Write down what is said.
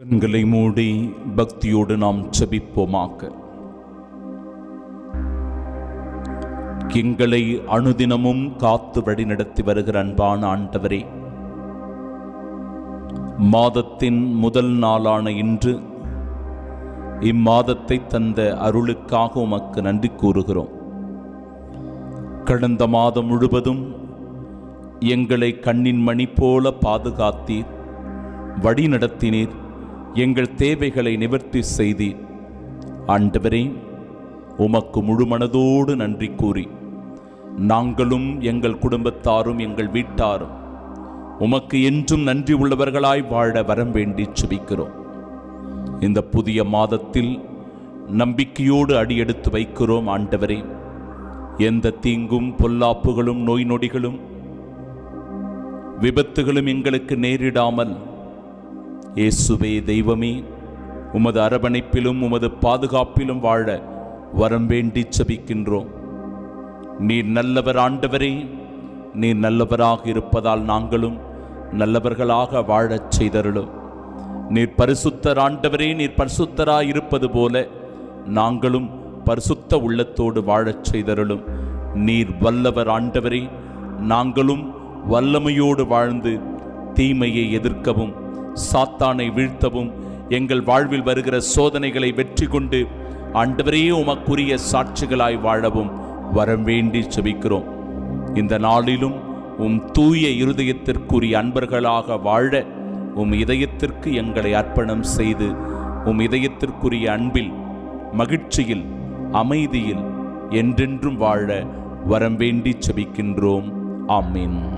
கண்களை மூடி பக்தியோடு நாம் செபிப்போமாக எங்களை அனுதினமும் காத்து வழிநடத்தி வருகிற அன்பான ஆண்டவரே மாதத்தின் முதல் நாளான இன்று இம்மாதத்தை தந்த அருளுக்காக உமக்கு நன்றி கூறுகிறோம். கடந்த மாதம் முழுவதும் எங்களை கண்ணின் மணி போல பாதுகாத்தீர் வழி நடத்தினீர் எங்கள் தேவைகளை நிவர்த்தி செய்தீர். ஆண்டவரே உமக்கு முழு மனதோடு நன்றி கூறி நாங்களும் எங்கள் குடும்பத்தாரும் எங்கள் வீட்டாரும் உமக்கு என்றும் நன்றி உள்ளவர்களாய் வாழ வரம் வேண்டி சுபிக்கிறோம். இந்த புதிய மாதத்தில் நம்பிக்கையோடு அடியெடுத்து வைக்கிறோம் ஆண்டவரே. எந்த தீங்கும் பொல்லாப்புகளும் நோய் நொடிகளும் விபத்துகளும் எங்களுக்கு நேரிடாமல் இயேசுவே தெய்வமே உமது அரவணைப்பிலும் உமது பாதுகாப்பிலும் வாழ வரம் வேண்டி செபிக்கின்றோம். நீர் நல்லவர் ஆண்டவரே நீர் நல்லவராக இருப்பதால் நாங்களும் நல்லவர்களாக வாழச் செய்தருளும். நீர் பரிசுத்தர் ஆண்டவரே நீர் பரிசுத்தராய் இருப்பது போல நாங்களும் பரிசுத்த உள்ளத்தோடு வாழச் செய்தருளும். நீர் வல்லவர் ஆண்டவரே நாங்களும் வல்லமையோடு வாழ்ந்து தீமையை எதிர்க்கவும் சாத்தானை வீழ்த்தவும் எங்கள் வாழ்வில் வருகிற சோதனைகளை வெற்றி கொண்டு ஆண்டவரே உமக்குரிய சாட்சிகளாய் வாழவும் வரம் வேண்டி செபிக்கிறோம். இந்த நாளிலும் உம் தூய இருதயத்திற்குரிய அன்பர்களாக வாழ உம் இதயத்திற்கு எங்களை அர்ப்பணம் செய்து உம் இதயத்திற்குரிய அன்பில் மகிழ்ச்சியில் அமைதியில் என்றென்றும் வாழ வரம் வேண்டி செபிக்கின்றோம். ஆமீன்.